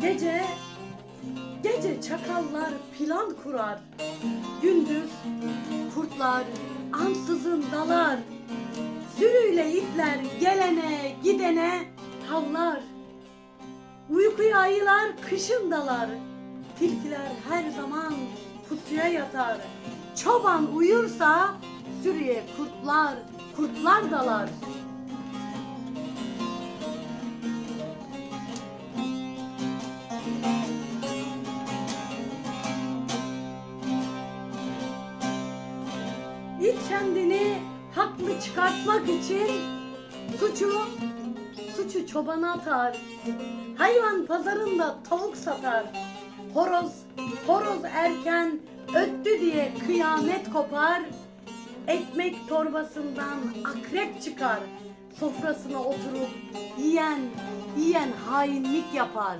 Gece, gece çakallar plan kurar. Gündüz kurtlar ansızın dalar. Sürüyle itler gelene gidene havlar. Uykuya ayılar kışın dalar. Tilkiler her zaman pusuya yatar. Çoban uyursa sürüye kurtlar, kurtlar dalar. İt kendini haklı çıkartmak için suçu suçu çobana atar. Hayvan pazarında tavuk satar. Horoz horoz erken öttü diye kıyamet kopar. Ekmek torbasından akrep çıkar. Sofrasına oturup yiyen yiyen hainlik yapar.